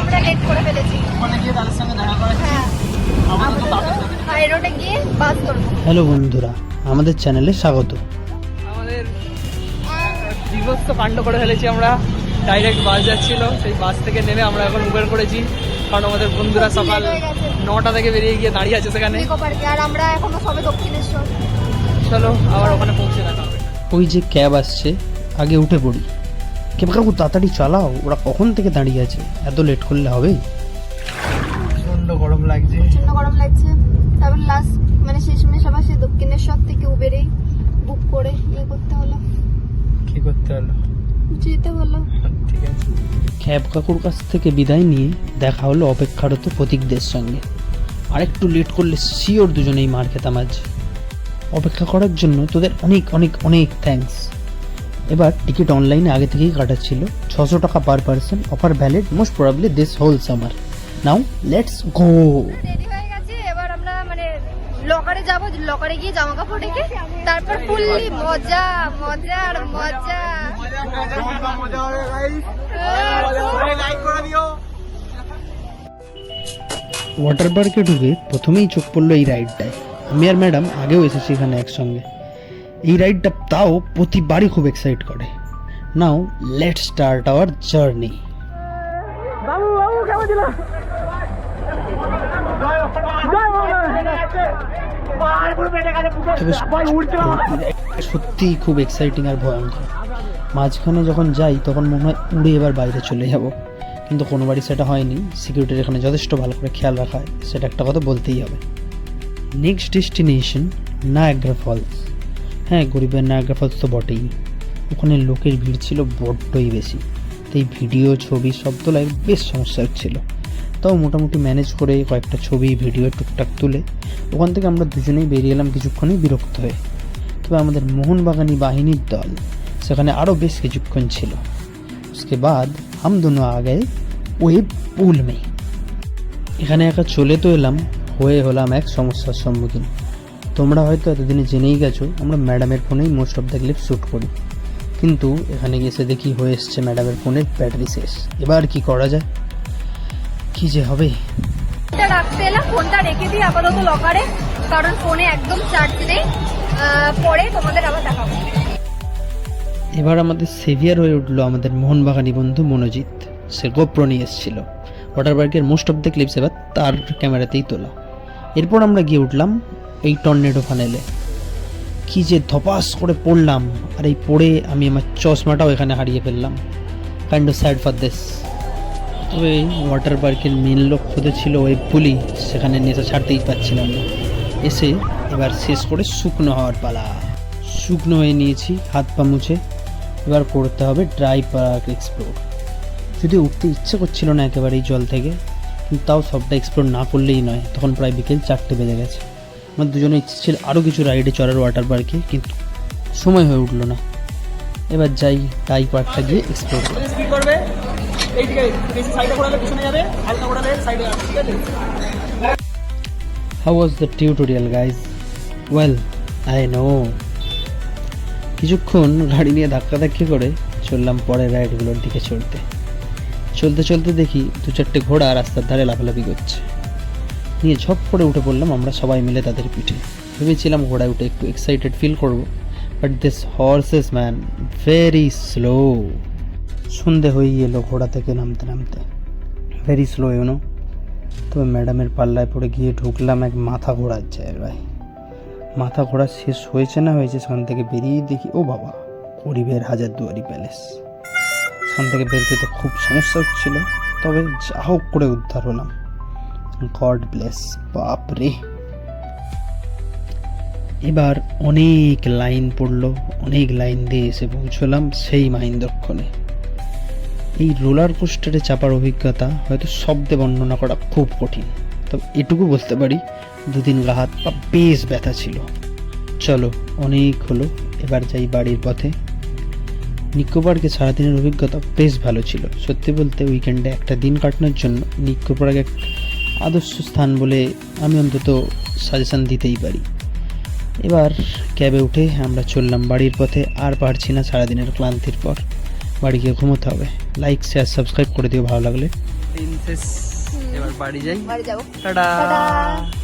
আমরা লেট করে ফেলেছি। ওখানে গিয়ে সঙ্গে দেখা হ্যালো বন্ধুরা আমাদের চ্যানেলে স্বাগত। আমাদের বিভস্ত কাণ্ড করে ফেলেছি আমরা। ডাইরেক্ট বাস যাচ্ছিল সেই বাস থেকে নেমে আমরা এখন উবের করেছি। কারণ আমাদের বন্ধুরা সকাল নটা থেকে বেরিয়ে গিয়ে দাঁড়িয়ে আছে সেখানে। চলো আবার ওখানে পৌঁছে দেখা ওই যে ক্যাব আসছে আগে উঠে পড়ি। ক্যাব কাকু তাড়াতাড়ি চালাও ওরা কখন থেকে দাঁড়িয়ে আছে? এত লেট করলে হবে প্রচণ্ড গরম লাগছে। প্রচণ্ড গরম লাগছে। তারপর লাস্ট মানে শেষমেশ আবার সেই দক্ষিণেশ্বর থেকে উবেরেই বুক করে ইয়ে করতে হলো। কি করতে হলো? যেতে হলো। ঠিক আছে। ক্যাব কাকুর কাছ থেকে বিদায় নিয়ে দেখা হলো অপেক্ষারত প্রতীকদের সঙ্গে। আর একটু লেট করলে শিওর দুজনেই মার খেতাম আজ। অপেক্ষা করার জন্য তোদের অনেক অনেক অনেক থ্যাঙ্কস এবার টিকিট অনলাইনে আগে থেকেই কাটাচ্ছিল। ছশো টাকা per person offer valid most probably this whole summer now let's go ready হয়ে গেছি। এবার আমরা মানে লকারে যাব। লকারে গিয়ে জামা কাপড় রেখে তারপর ফুললি মজা মজা আর মজা। ওয়াটার পার্কে ঢুকে প্রথমেই চোখ পড়ল এই রাইডটায় আমি আর ম্যাডাম আগেও এসেছি এখানে একসঙ্গে। এই রাইডটা তাও প্রতিবারই খুব এক্সাইট করে। Now let start our journey বাবু বাবু কেমন ছিল? সত্যিই খুব এক্সাইটিং আর ভয়ঙ্কর। মাঝখানে যখন যাই তখন মনে হয় উড়ে এবার বাইরে চলে যাব। কিন্তু কোনোবারই সেটা হয়নি। সিকিউরিটির এখানে যথেষ্ট ভালো করে খেয়াল রাখা হয়। সেটা একটা কথা বলতেই হবে। নেক্সট ডেস্টিনেশন নায়াগ্রা ফলস হ্যাঁ গরিবের নায়াগ্রা ফলস তো বটেই ওখানে লোকের ভিড় ছিল বড্ডই বেশি তাই ভিডিও ছবি সব তোলায় বেশ সমস্যা হচ্ছিল তাও মোটামুটি ম্যানেজ করে কয়েকটা ছবি ভিডিও টুকটাক তুলে ওখান থেকে আমরা দুজনেই বেরিয়ে এলাম কিছুক্ষণই বিরক্ত হয়ে তবে আমাদের মোহনবাগানি বাহিনীর দল সেখানে আরও বেশ কিছুক্ষণ ছিল उसके बाद हम दोनों आ गए ওই পুল মে এখানে একা চলে তো এলাম হয়ে হলাম এক সমস্যার সম্মুখীন তোমরা হয়তো এতদিনে জেনেই গেছো আমরা ম্যাডামের ফোনেই most of the clip shoot করি। কিন্তু এখানে গেছে দেখি হয়ে এসছে ম্যাডামের ফোনের ব্যাটারি শেষ। এবার কি করা যায়? কি যে হবে? রাখতে এলাম ফোনটা রেখে দিই আপাতত লকারে কারণ ফোনে একদম চার্জ নেই। পরে তোমাদের আবার দেখাবো। এবার আমাদের সেভিয়ার হয়ে উঠল আমাদের মোহনবাগানি বন্ধু মনোজিৎ। সে গোপ্র নিয়ে এসেছিল। ওয়াটার পার্কের মোস্ট অফ দ্য ক্লিপস এবার তার ক্যামেরাতেই তোলা। এরপর আমরা গিয়ে উঠলাম এই টর্নেডো ফানেলে কি যে ধপাস করে পড়লাম, আর এই পড়ে আমি আমার চশমাটাও এখানে হারিয়ে ফেললাম। Kind of sad for this তবে ওয়াটার পার্কের মেন লক্ষ্য তো ছিল ওই পুলি সেখানে নেশা ছাড়তেই পারছিলাম না। এসে এবার শেষ করে শুকনো হওয়ার পালা। শুকনো হয়ে নিয়েছি, হাত পা মুছে। এবার করতে হবে ড্রাই পার্ক এক্সপ্লোর যদি উঠতে ইচ্ছে করছিল না একেবারেই জল থেকে, কিন্তু তাও সবটা এক্সপ্লোর না করলেই নয়। তখন প্রায় বিকেল চারটে বেজে গেছে। আমার দুজনে ইচ্ছে ছিল আরও কিছু রাইডে চড়ার ওয়াটার পার্কে কিন্তু সময় হয়ে উঠল না। এবার যাই টাই পার্কটা গিয়ে এক্সপ্লোর করি। করবে? How was the tutorial guys well I know কিছুক্ষণ গাড়ি নিয়ে ধাক্কাধাক্কি করে চললাম পরের রাইডগুলোর দিকে চলতে। চলতে চলতে দেখি দু চারটে ঘোড়া রাস্তার ধারে লাফালাফি করছে। নিয়ে ঝপ করে উঠে পড়লাম আমরা সবাই মিলে তাদের পিঠে। ভেবেছিলাম ঘোড়ায় উঠে একটু এক্সাইটেড ফিল করব but this horses man very slow সন্ধে হয়েই এলো ঘোড়া থেকে নামতে নামতে। ভেরি স্লো ইউনো তবে ম্যাডামের পাল্লায় পড়ে গিয়ে ঢুকলাম এক মাথা ঘোরার জায়গায়। মাথা ঘোরা শেষ হয়েছে না হয়েছে সেখান থেকে বেরিয়ে দেখি, ও বাবা, গরিবের হাজার দুয়ারি প্যালেস সেখান থেকে বেরোতে তো খুব সমস্যা হচ্ছিল, তবে যা হোক করে উদ্ধার হলাম। গড ব্লেস বাপরে এবার অনেক লাইন পড়ল, অনেক লাইন দিয়ে এসে পৌঁছলাম সেই মাহিন্দ্রক্ষণে এই রোলার কোস্টারে চাপার অভিজ্ঞতা হয়তো শব্দে বর্ণনা করা খুব কঠিন, তবে এটুকু বলতে পারি, দুদিন গা হাত বেশ ব্যথা ছিল। চলো, অনেক হলো, এবার যাই বাড়ির পথে। নিকো পার্কে সারাদিনের অভিজ্ঞতা বেশ ভালো ছিল। সত্যি বলতে উইকেন্ডে একটা দিন কাটানোর জন্য নিকো পার্ক এক আদর্শ স্থান বলে আমি অন্তত সাজেশন দিতেই পারি। এবার ক্যাবে উঠে আমরা চললাম বাড়ির পথে আর পারছি না সারাদিনের ক্লান্তির পর। বাড়ি গিয়ে ঘুমোতে হবে। লাইক শেয়ার সাবস্ক্রাইব করে দিও ভালো লাগলে। এবার বাড়ি যাই। বাড়ি যাব। টাটা! টাটা!